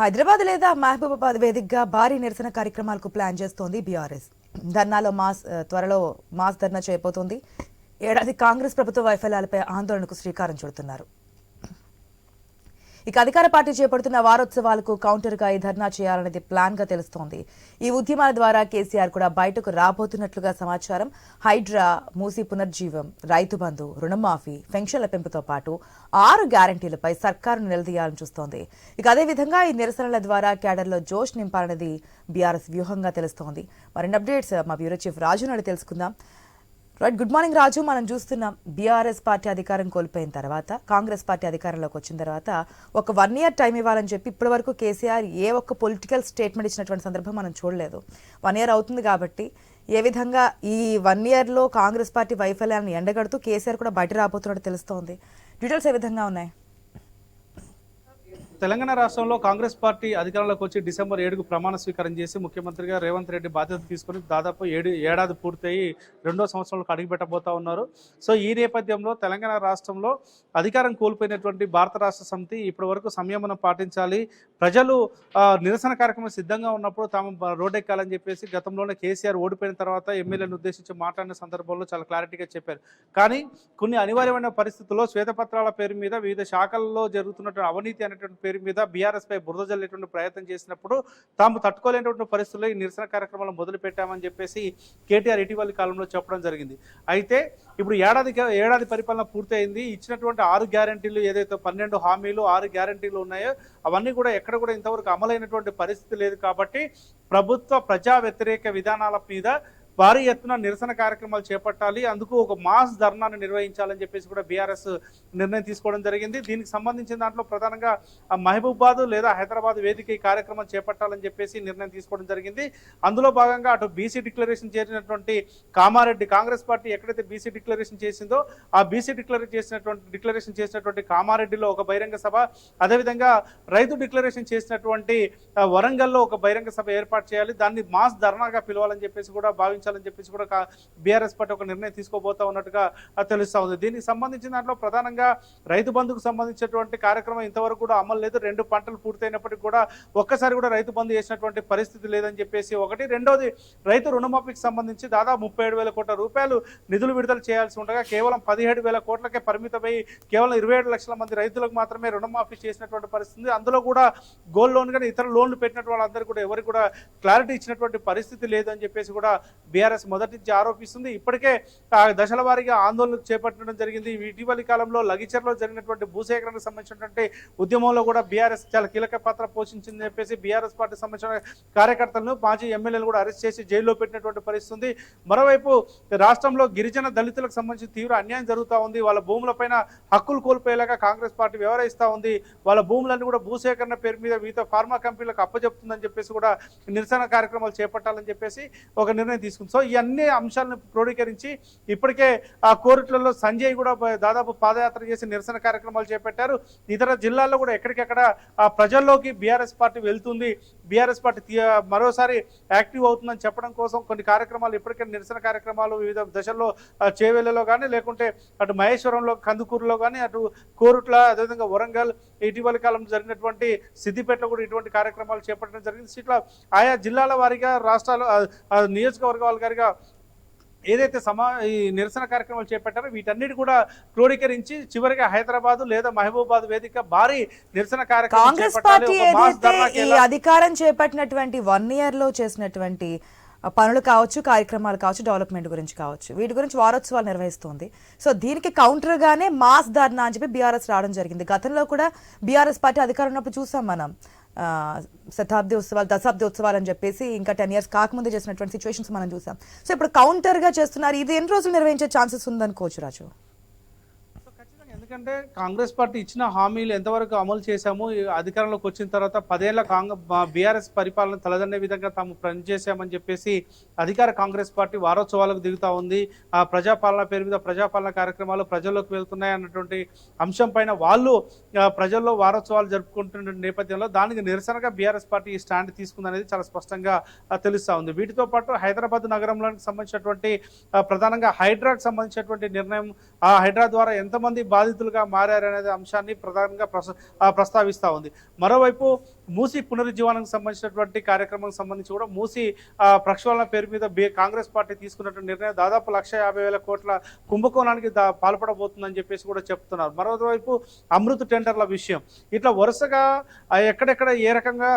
హైదరాబాద్ లేదా మహబూబాబాద్ వేదికగా భారీ నిరసన కార్యక్రమాలకు ప్లాన్ చేస్తోంది బీఆర్ఎస్. ధర్నాలో మాస్ త్వరలో మాస్ ధర్నా చేయబోతోంది. ఏడాది కాంగ్రెస్ ప్రభుత్వ వైఫల్యాలపై ఆందోళనకు శ్రీకారం చుడుతున్నారు. ఇక అధికార పార్టీ చేపడుతున్న వారోత్సవాలకు కౌంటర్గా ఈ ధర్నా చేయాలనేది ప్లాన్గా తెలుస్తోంది. ఈ ఉద్యమాల ద్వారా కేసీఆర్ కూడా బయటకు రాబోతున్నట్లుగా సమాచారం. హైడ్రా మూసి పునర్జీవం రైతు బంధు రుణమాఫీ పెన్షన్ల పెంపుతో పాటు ఆరు గ్యారంటీలపై సర్కారును నిలదీయాలని చూస్తోంది. ఇక అదేవిధంగా ఈ నిరసనల ద్వారా క్యాడర్లో జోష్ నింపాలనేది బీఆర్ఎస్ వ్యూహంగా తెలుస్తోంది. మరిన్ని అప్డేట్స్ మా బ్యూరో చీఫ్ రాజు నాడు తెలుసుకుందాం. రైట్ గుడ్ మార్నింగ్ రాజు మనం చూస్తున్నాం బీఆర్ఎస్ పార్టీ అధికారం కోల్పోయిన తర్వాత కాంగ్రెస్ పార్టీ అధికారంలోకి వచ్చిన తర్వాత ఒక వన్ ఇయర్ టైం ఇవ్వాలని చెప్పి ఇప్పటి వరకు కేసీఆర్ ఏ ఒక్క పొలిటికల్ స్టేట్మెంట్ ఇచ్చినటువంటి సందర్భం మనం చూడలేదు. వన్ ఇయర్ అవుతుంది కాబట్టి ఏ విధంగా ఈ వన్ ఇయర్లో కాంగ్రెస్ పార్టీ వైఫల్యాన్ని ఎండగడుతూ కేసీఆర్ కూడా బయట రాబోతున్నట్టు తెలుస్తోంది. డీటెయిల్స్ ఏ విధంగా ఉన్నాయి? తెలంగాణ రాష్ట్రంలో కాంగ్రెస్ పార్టీ అధికారంలోకి వచ్చి డిసెంబర్ ఏడుకు ప్రమాణ స్వీకారం చేసి ముఖ్యమంత్రిగా రేవంత్ రెడ్డి బాధ్యత తీసుకుని దాదాపు ఏడు ఏడాది పూర్తయి రెండో సంవత్సరంలోకి అడుగుపెట్టబోతా ఉన్నారు. సో ఈ నేపథ్యంలో తెలంగాణ రాష్ట్రంలో అధికారం కోల్పోయినటువంటి భారత రాష్ట్ర సమితి ఇప్పటి వరకు సంయమనం పాటించాలి. ప్రజలు నిరసన కార్యక్రమం సిద్ధంగా ఉన్నప్పుడు తాము బ- రోడ్డెక్కాలని చెప్పేసి గతంలోనే కేసీఆర్ ఓడిపోయిన తర్వాత ఎమ్మెల్యేలను ఉద్దేశించి మాట్లాడిన సందర్భంలో చాలా క్లారిటీగా చెప్పారు. కానీ కొన్ని అనివార్యమైన పరిస్థితుల్లో శ్వేతపత్రాల పేరు మీద వివిధ శాఖల్లో జరుగుతున్నటువంటి అవినీతి అనేటువంటి పేరు మీద బీఆర్ఎస్ పై బురద జల్లేటువంటి ప్రయత్నం చేసినప్పుడు తాము తట్టుకోలేనటువంటి పరిస్థితుల్లో ఈ నిరసన కార్యక్రమాలు మొదలు పెట్టామని చెప్పేసి కేటీఆర్ ఇటీవలి కాలంలో చెప్పడం జరిగింది. అయితే ఇప్పుడు ఏడాది ఏడాది పరిపాలన పూర్తయింది. ఇచ్చినటువంటి ఆరు గ్యారంటీలు ఏదైతే పన్నెండు హామీలు ఆరు గ్యారంటీలు ఉన్నాయో అవన్నీ కూడా ఎక్కడ కూడా ఇంతవరకు అమలైనటువంటి పరిస్థితి లేదు కాబట్టి ప్రభుత్వ ప్రజా వ్యతిరేక విధానాల మీద భారీ ఎత్తున నిరసన కార్యక్రమాలు చేపట్టాలి. అందుకు ఒక మాస్ ధర్నాను నిర్వహించాలని చెప్పేసి కూడా బీఆర్ఎస్ నిర్ణయం తీసుకోవడం జరిగింది. దీనికి సంబంధించిన దాంట్లో ప్రధానంగా ఆ మహబూబాద్ లేదా హైదరాబాద్ వేదిక ఈ కార్యక్రమం చేపట్టాలని చెప్పేసి నిర్ణయం తీసుకోవడం జరిగింది. అందులో భాగంగా అటు బీసీ డిక్లరేషన్ చేసినటువంటి కామారెడ్డి కాంగ్రెస్ పార్టీ ఎక్కడైతే బీసీ డిక్లరేషన్ చేసిందో ఆ బీసీ డిక్లరేషన్ చేసినటువంటి డిక్లరేషన్ చేసినటువంటి కామారెడ్డిలో ఒక బహిరంగ సభ అదేవిధంగా రైతు డిక్లరేషన్ చేసినటువంటి వరంగల్లో ఒక బహిరంగ సభ ఏర్పాటు చేయాలి. దాన్ని మాస్ ధర్నాగా పిలవాలని చెప్పేసి కూడా భావించాలని చెప్పేసి కూడా బీఆర్ఎస్ పార్టీ ఒక నిర్ణయం తీసుకోబోతా ఉన్నట్టుగా ఆ, తెలుస్తా ఉంది. దీనికి సంబంధించిన దాంట్లో ప్రధానంగా రైతు బంధుకు సంబంధించినటువంటి కార్యక్రమం ఇంతవరకు కూడా అమలు లేదు. రెండు పంటలు పూర్తయినప్పటికీ కూడా ఒక్కసారి కూడా రైతు బంధు చేసినటువంటి పరిస్థితి లేదని చెప్పేసి ఒకటి. రెండోది రైతు రుణమాఫీకి సంబంధించి దాదాపు ముప్పై ఏడు వేల కోట్ల రూపాయలు నిధులు విడుదల చేయాల్సి ఉండగా కేవలం పదిహేడు వేల కోట్లకే పరిమితమై కేవలం ఇరవై ఏడు లక్షల మంది రైతులకు మాత్రమే రుణమాఫీ చేసినటువంటి పరిస్థితి అందులో కూడా గోల్డ్ లోన్ కానీ ఇతర లోన్లు పెట్టినటువంటి వాళ్ళందరూ కూడా ఎవరికి కూడా క్లారిటీ ఇచ్చినటువంటి పరిస్థితి లేదని చెప్పేసి కూడా బీఆర్ఎస్ మొదటి నుంచి ఆరోపిస్తుంది. ఇప్పటికే దశల వారీగా ఆందోళనలు చేపట్టడం జరిగింది. ఇటీవలి కాలంలో లగిచర్లో జరిగినటువంటి భూసేకరణకు సంబంధించినటువంటి ఉద్యమంలో కూడా బీఆర్ఎస్ చాలా కీలక పాత్ర పోషించిందని చెప్పేసి బీఆర్ఎస్ పార్టీ సంబంధించిన కార్యకర్తలను మాజీ ఎమ్మెల్యేలు కూడా అరెస్ట్ చేసి జైల్లో పెట్టినటువంటి పరిస్థితి ఉంది మరోవైపు రాష్ట్రంలో గిరిజన దళితులకు సంబంధించి తీవ్ర అన్యాయం జరుగుతూ ఉంది. వాళ్ళ భూములపైన హక్కులు కోల్పోయేలాగా కాంగ్రెస్ పార్టీ వ్యవహరిస్తూ ఉంది. వాళ్ళ భూములన్నీ కూడా భూసేకరణ పేరు మీద వివిధ ఫార్మా కంపెనీలకు అప్పచెప్తుందని చెప్పేసి కూడా నిరసన కార్యక్రమాలు చేపట్టాలని చెప్పేసి ఒక నిర్ణయం తీసుకుంది సో ఇవన్నీ అంశాలను క్రోడీకరించి ఇప్పటికే ఆ కోరిట్లలో సంజయ్ కూడా దాదాపు పాదయాత్ర చేసి నిరసన కార్యక్రమాలు చేపట్టారు. ఇతర జిల్లాల్లో కూడా ఎక్కడికెక్కడ ఆ ప్రజల్లోకి బీఆర్ఎస్ పార్టీ వెళ్తుంది. బీఆర్ఎస్ పార్టీ మరోసారి యాక్టివ్ అవుతుందని చెప్పడం కోసం కొన్ని కార్యక్రమాలు ఇప్పటికే నిరసన కార్యక్రమాలు వివిధ దశల్లో చేవెళ్ళలో కానీ లేకుంటే అటు మహేశ్వరంలో కందుకూరులో కానీ అటు కోరుట్ల అదేవిధంగా వరంగల్ ఇటీవలి కాలంలో జరిగినటువంటి సిద్దిపేటలో కూడా ఇటువంటి కార్యక్రమాలు చేపట్టడం జరిగింది. ఇట్లా ఆయా జిల్లాల వారీగా రాష్ట్రాల నియోజకవర్గాల వారీగా ఏదైతే సమా ఈ నిరసన కార్యక్రమాలు చేపట్టారో వీటన్నిటి కూడా క్రోడీకరించి చివరిగా హైదరాబాద్ లేదా మహబూబాద్ వేదిక భారీ నిరసన కార్యక్రమం అధికారం చేపట్టినటువంటి వన్ ఇయర్లో చేసినటువంటి పనులు కావచ్చు కార్యక్రమాలు కావచ్చు డెవలప్మెంట్ గురించి కావచ్చు. వీటి గురించి వారోత్సవాలు నిర్వహిస్తోంది. సో దీనికి కౌంటర్గానే మాస్ ధర్నా అని చెప్పి బీఆర్ఎస్ రావడం జరిగింది. గతంలో కూడా బీఆర్ఎస్ పార్టీ అధికారం ఉన్నప్పుడు చూసాం మనం. శతాబ్ది ఉత్సవాలు దశాబ్ది ఉత్సవాలు అని చెప్పేసి ఇంకా టెన్ ఇయర్స్ కాకముందే చేసినటువంటి సిచ్యువేషన్స్ మనం చూసాం. సో ఇప్పుడు కౌంటర్గా చేస్తున్నారు. ఇది ఎన్ని రోజులు నిర్వహించే ఛాన్సెస్ ఉందనుకోవచ్చు రాజు? ఎందుకంటే కాంగ్రెస్ పార్టీ ఇచ్చిన హామీలు ఎంతవరకు అమలు చేశాము అధికారంలోకి వచ్చిన తర్వాత పదేళ్ళ కాంగ్రెస్ బీఆర్ఎస్ పరిపాలన తలదన్నే విధంగా తాము పనిచేశామని చెప్పేసి అధికార కాంగ్రెస్ పార్టీ వారోత్సవాలకు దిగుతా ఉంది. ఆ ప్రజాపాలన పేరు మీద ప్రజాపాలన కార్యక్రమాలు ప్రజల్లోకి వెళ్తున్నాయి అన్నటువంటి అంశం పైన వాళ్ళు ప్రజల్లో వారోత్సవాలు జరుపుకుంటున్న నేపథ్యంలో దానికి నిరసనగా బీఆర్ఎస్ పార్టీ ఈ స్టాండ్ తీసుకుందనేది చాలా స్పష్టంగా తెలుస్తూ ఉంది. వీటితో పాటు హైదరాబాద్ నగరంలోకి సంబంధించినటువంటి ప్రధానంగా హైడ్రాకు సంబంధించినటువంటి నిర్ణయం ఆ హైడ్రా ద్వారా ఎంతమంది బాధితులుగా మారనేది అంశాన్ని ప్రధానంగా ప్రస- ప్రస్తావిస్తా ఉంది. మరోవైపు మూసి పునరుజ్జీవనానికి సంబంధించినటువంటి కార్యక్రమం సంబంధించి కూడా మూసి ప్రక్షాళన పేరు మీద బి కాంగ్రెస్ పార్టీ తీసుకున్నటువంటి నిర్ణయం దాదాపు లక్ష యాభై వేల కోట్ల కుంభకోణానికి దా- పాల్పడబోతుందని చెప్పేసి కూడా చెప్తున్నారు. మరోవైపు అమృత్ టెండర్ల విషయం. ఇట్లా వరుసగా ఎక్కడెక్కడ ఏ రకంగా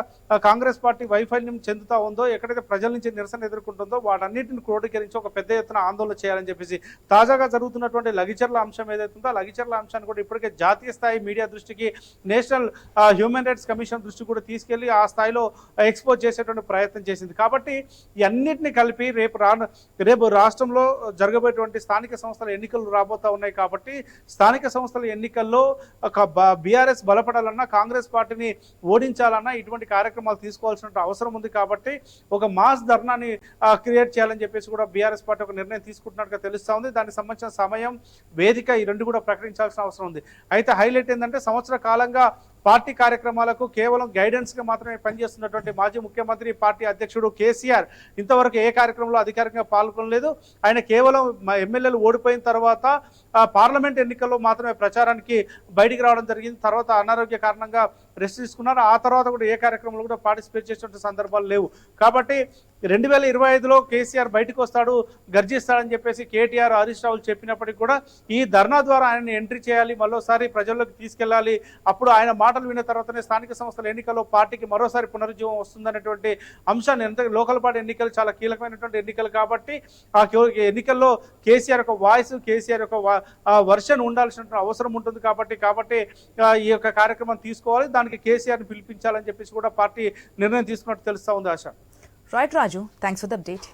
కాంగ్రెస్ పార్టీ వైఫల్యం చెందుతా ఉందో ఎక్కడైతే ప్రజల నుంచి నిరసన ఎదుర్కొంటుందో వాటన్నిటిని క్రోడీకరించి ఒక పెద్ద ఎత్తున ఆందోళన చేయాలని చెప్పేసి తాజాగా జరుగుతున్నటువంటి లగిచర్ల అంశం ఏదైతే ఉందో లగిచర్ల అంశాన్ని కూడా ఇప్పటికే జాతీయ స్థాయి మీడియా దృష్టికి నేషనల్ హ్యూమన్ రైట్స్ కమిషన్ దృష్టి కూడా తీసుకెళ్ళి ఆ స్థాయిలో ఎక్స్పోజ్ చేసేటువంటి ప్రయత్నం చేసింది. కాబట్టి ఇవన్నిటిని కలిపి రేపు రాను రేపు రాష్ట్రంలో జరగబోయేటువంటి స్థానిక సంస్థల ఎన్నికలు రాబోతా ఉన్నాయి కాబట్టి స్థానిక సంస్థల ఎన్నికల్లో ఒక బీఆర్ఎస్ బలపడాలన్నా కాంగ్రెస్ పార్టీని ఓడించాలన్నా ఇటువంటి కార్యక్రమాలు తీసుకోవాల్సిన అవసరం ఉంది కాబట్టి ఒక మాస్ ధర్నాని క్రియేట్ చేయాలని చెప్పేసి కూడా బీఆర్ఎస్ పార్టీ ఒక నిర్ణయం తీసుకుంటున్నట్టుగా తెలుస్తా ఉంది. దానికి సంబంధించిన సమయం వేదిక ఈ రెండు కూడా ప్రకటించాల్సిన అవసరం ఉంది. అయితే హైలైట్ ఏంటంటే సంవత్సర కాలంగా పార్టీ కార్యక్రమాలకు కేవలం గైడెన్స్గా మాత్రమే పనిచేస్తున్నటువంటి మాజీ ముఖ్యమంత్రి పార్టీ అధ్యక్షుడు కేసీఆర్ ఇంతవరకు ఏ కార్యక్రమంలో అధికారికంగా పాల్గొనలేదు ఆయన కేవలం ఎమ్మెల్యేలు ఓడిపోయిన తర్వాత పార్లమెంట్ ఎన్నికల్లో మాత్రమే ప్రచారానికి బయటికి రావడం జరిగింది. తర్వాత అనారోగ్య కారణంగా రెస్ట్ తీసుకున్నారు. ఆ తర్వాత కూడా ఏ కార్యక్రమంలో కూడా పార్టిసిపేట్ చేసినటువంటి సందర్భాలు లేవు. కాబట్టి రెండు వేల ఇరవై ఐదులో కేసీఆర్ బయటకు వస్తాడు గర్జిస్తాడని చెప్పేసి కేటీఆర్ హరీష్ రావులు చెప్పినప్పటికీ కూడా ఈ ధర్నా ద్వారా ఆయన్ని ఎంట్రీ చేయాలి మరోసారి ప్రజల్లోకి తీసుకెళ్ళాలి అప్పుడు ఆయన మాటలు విన్న తర్వాతనే స్థానిక సంస్థల ఎన్నికల్లో పార్టీకి మరోసారి పునరుజ్జీవం వస్తుందనేటువంటి అంశాన్ని ఎంత లోకల్ పార్టీ ఎన్నికలు చాలా కీలకమైనటువంటి ఎన్నికలు కాబట్టి ఆ ఎన్నికల్లో కేసీఆర్ ఒక వాయిస్ కేసీఆర్ యొక్క వర్షన్ ఉండాల్సిన అవసరం ఉంటుంది కాబట్టి కాబట్టి ఈ యొక్క కార్యక్రమం తీసుకోవాలి. దానికి కేసీఆర్ని పిలిపించాలని చెప్పేసి కూడా పార్టీ నిర్ణయం తీసుకున్నట్టు తెలుస్తా ఉంది Asha. Right Raju thanks for the update